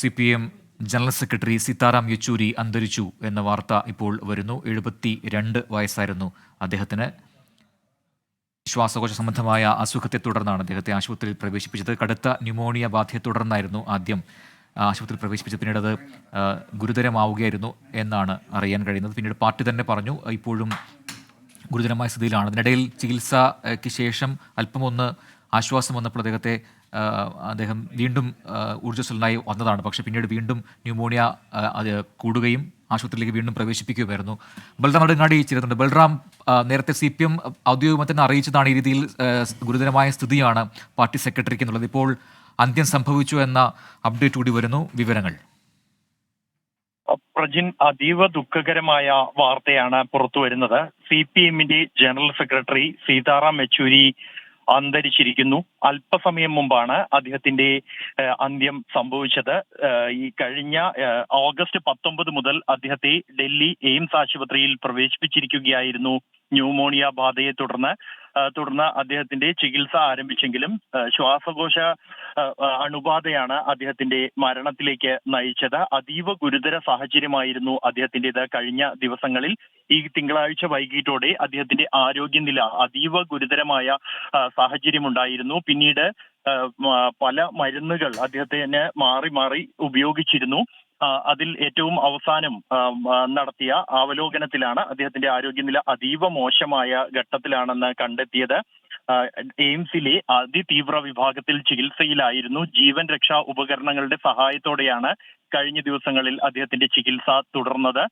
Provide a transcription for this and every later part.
C P M general secretary Sitaram Yechury അന്തരിച്ചു എന്ന വാർത്ത ഇപ്പോൾ വരുന്നു. എഴുപത്തി രണ്ട് വയസ്സായിരുന്നു അദ്ദേഹത്തിന്. ശ്വാസകോശ സംബന്ധമായ അസുഖത്തെ തുടർന്നാണ് അദ്ദേഹത്തെ ആശുപത്രിയിൽ പ്രവേശിപ്പിച്ചത്. കടുത്ത ന്യൂമോണിയ ബാധയെ തുടർന്നായിരുന്നു ആദ്യം ആശുപത്രിയിൽ പ്രവേശിപ്പിച്ചത്. പിന്നീട് അത് ഗുരുതരമാവുകയായിരുന്നു എന്നാണ് അറിയാൻ കഴിയുന്നത്. പിന്നീട് പാർട്ടി തന്നെ പറഞ്ഞു ഇപ്പോഴും ഗുരുതരമായ സ്ഥിതിയിലാണ്. അതിനിടയിൽ ചികിത്സയ്ക്ക് ശേഷം അല്പമൊന്ന് ആശ്വാസം വന്നപ്പോൾ അദ്ദേഹത്തെ അദ്ദേഹം വീണ്ടും ഊർജസ്വലനായി വന്നതാണ്. പക്ഷേ പിന്നീട് വീണ്ടും ന്യൂമോണിയ അത് കൂടുകയും ആശുപത്രിയിലേക്ക് വീണ്ടും പ്രവേശിപ്പിക്കുകയായിരുന്നു ബൽറാം അടങ്ങാടി ചേരുന്നുണ്ട് ബൽറാം നേരത്തെ സി പി എം ഔദ്യോഗികമായി തന്നെ അറിയിച്ചതാണ് ഈ രീതിയിൽ ഗുരുതരമായ സ്ഥിതിയാണ് പാർട്ടി സെക്രട്ടറിക്ക് എന്നുള്ളത്. ഇപ്പോൾ അന്ത്യം സംഭവിച്ചു എന്ന അപ്ഡേറ്റ് കൂടി വരുന്നു. വിവരങ്ങൾ. പ്രജിൻ അതീവ ദുഃഖകരമായ വാർത്തയാണ് പുറത്തു വരുന്നത് സി പി എമ്മിന്റെ ജനറൽ സെക്രട്ടറി സീതാറാം യെച്ചൂരി അന്തരിച്ചിരിക്കുന്നു. അല്പസമയം മുമ്പാണ് അദ്ദേഹത്തിന്റെ അന്ത്യം സംഭവിച്ചത്. ഈ കഴിഞ്ഞ ഓഗസ്റ്റ് പത്തൊമ്പത് മുതൽ അദ്ദേഹത്തെ ഡൽഹി എയിംസ് ആശുപത്രിയിൽ പ്രവേശിപ്പിച്ചിരിക്കുകയായിരുന്നു ന്യൂമോണിയ ബാധയെ തുടർന്ന് തുടർന്ന് അദ്ദേഹത്തിന്റെ ചികിത്സ ആരംഭിച്ചെങ്കിലും ശ്വാസകോശ അണുബാധയാണ് അദ്ദേഹത്തിന്റെ മരണത്തിലേക്ക് നയിച്ചത്. അതീവ ഗുരുതര സാഹചര്യമായിരുന്നു അദ്ദേഹത്തിന്റേത്. കഴിഞ്ഞ ദിവസങ്ങളിൽ ഈ തിങ്കളാഴ്ച വൈകിട്ടോടെ അദ്ദേഹത്തിന്റെ ആരോഗ്യനില അതീവ ഗുരുതരമായ സാഹചര്യമുണ്ടായിരുന്നു. പിന്നീട് പല മരുന്നുകൾ അദ്ദേഹത്തിന് മാറി മാറി ഉപയോഗിച്ചിരുന്നു. അതിൽ ഏറ്റവും അവസാനം നടത്തിയ അവലോകനത്തിലാണ് അദ്ദേഹത്തിന്റെ ആരോഗ്യനില അതീവ മോശമായ ഘട്ടത്തിലാണെന്ന് കണ്ടെത്തിയത്. എയിംസിലെ അതിതീവ്ര വിഭാഗത്തിൽ ചികിത്സയിലായിരുന്നു ജീവൻ രക്ഷാ ഉപകരണങ്ങളുടെ സഹായത്തോടെയാണ് കഴിഞ്ഞ ദിവസങ്ങളിൽ അദ്ദേഹത്തിന്റെ ചികിത്സ തുടർന്നത്.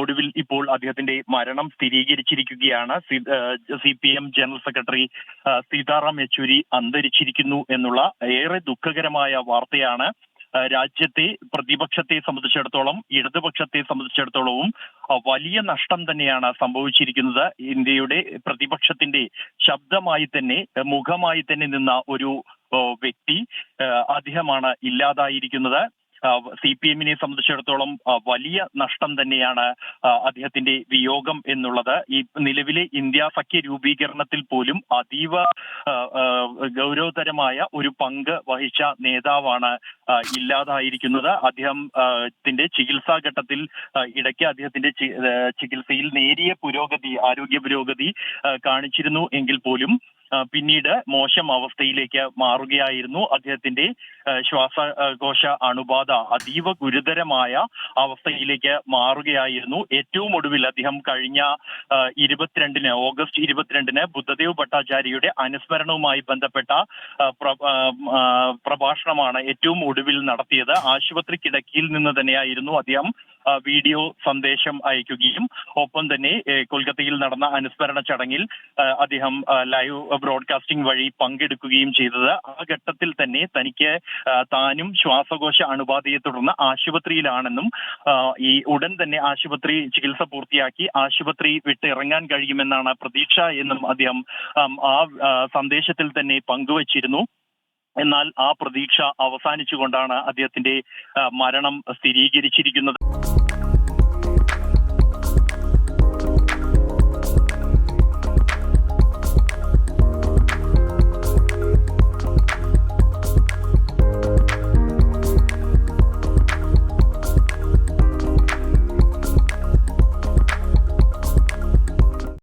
ഒടുവിൽ ഇപ്പോൾ അദ്ദേഹത്തിന്റെ മരണം സ്ഥിരീകരിച്ചിരിക്കുകയാണ്. C P M general secretary Sitaram Yechury അന്തരിച്ചിരിക്കുന്നു എന്നുള്ള ഏറെ ദുഃഖകരമായ വാർത്തയാണ്. രാജ്യത്തെ പ്രതിപക്ഷത്തെ സംബന്ധിച്ചിടത്തോളം ഇടതുപക്ഷത്തെ സംബന്ധിച്ചിടത്തോളവും വലിയ നഷ്ടം തന്നെയാണ് സംഭവിച്ചിരിക്കുന്നത്. ഇന്ത്യയുടെ പ്രതിപക്ഷത്തിന്റെ ശബ്ദമായി തന്നെ മുഖമായി തന്നെ നിന്ന ഒരു വ്യക്തി അദ്ദേഹമാണ് ഇല്ലാതായിരിക്കുന്നത്. സി പി എമ്മിനെ സംബന്ധിച്ചിടത്തോളം വലിയ നഷ്ടം തന്നെയാണ് അദ്ദേഹത്തിന്റെ വിയോഗം എന്നുള്ളത്. ഈ നിലവിലെ ഇന്ത്യ സഖ്യ രൂപീകരണത്തിൽ പോലും അതീവ ഗൗരവതരമായ ഒരു പങ്ക് വഹിച്ച നേതാവാണ് ഇല്ലാതായിരിക്കുന്നത്. അദ്ദേഹം ആ, ത്തിന്റെ ചികിത്സാ ഘട്ടത്തിൽ ഇടയ്ക്ക് അദ്ദേഹത്തിന്റെ ചികിത്സയിൽ നേരിയ പുരോഗതി ആരോഗ്യ പുരോഗതി കാണിച്ചിരുന്നു എങ്കിൽ പോലും പിന്നീട് മോശം അവസ്ഥയിലേക്ക് മാറുകയായിരുന്നു അദ്ദേഹത്തിന്റെ ശ്വാസകോശ അണുബാധ അതീവ ഗുരുതരമായ അവസ്ഥയിലേക്ക് മാറുകയായിരുന്നു. ഏറ്റവും ഒടുവിൽ അദ്ദേഹം കഴിഞ്ഞ ഇരുപത്തിരണ്ടിന് ഓഗസ്റ്റ് ഇരുപത്തിരണ്ടിന് ബുദ്ധദേവ് ഭട്ടാചാര്യയുടെ അനുസ്മരണവുമായി ബന്ധപ്പെട്ട പ്രഭാഷണമാണ് ഏറ്റവും ഒടുവിൽ നടത്തിയത്. ആശുപത്രി കിടക്കിയിൽ നിന്ന് തന്നെയായിരുന്നു അദ്ദേഹം വീഡിയോ സന്ദേശം അയക്കുകയും ഒപ്പം തന്നെ കൊൽക്കത്തയിൽ നടന്ന അനുസ്മരണ ചടങ്ങിൽ അദ്ദേഹം ലൈവ് ബ്രോഡ്കാസ്റ്റിംഗ് വഴി പങ്കെടുക്കുകയും ചെയ്തത്. ആ ഘട്ടത്തിൽ തന്നെ തനിക്ക് താനും ശ്വാസകോശ അണുബാധയെ തുടർന്ന് ആശുപത്രിയിലാണെന്നും ഈ ഉടൻ തന്നെ ആശുപത്രി ചികിത്സ പൂർത്തിയാക്കി ആശുപത്രി വിട്ട് ഇറങ്ങാൻ കഴിയുമെന്നാണ് പ്രതീക്ഷ എന്നും അദ്ദേഹം ആ, സന്ദേശത്തിൽ തന്നെ പങ്കുവച്ചിരുന്നു. എന്നാൽ ആ പ്രതീക്ഷ അവസാനിച്ചുകൊണ്ടാണ് അദ്ദേഹത്തിന്റെ മരണം സ്ഥിരീകരിച്ചിരിക്കുന്നത്.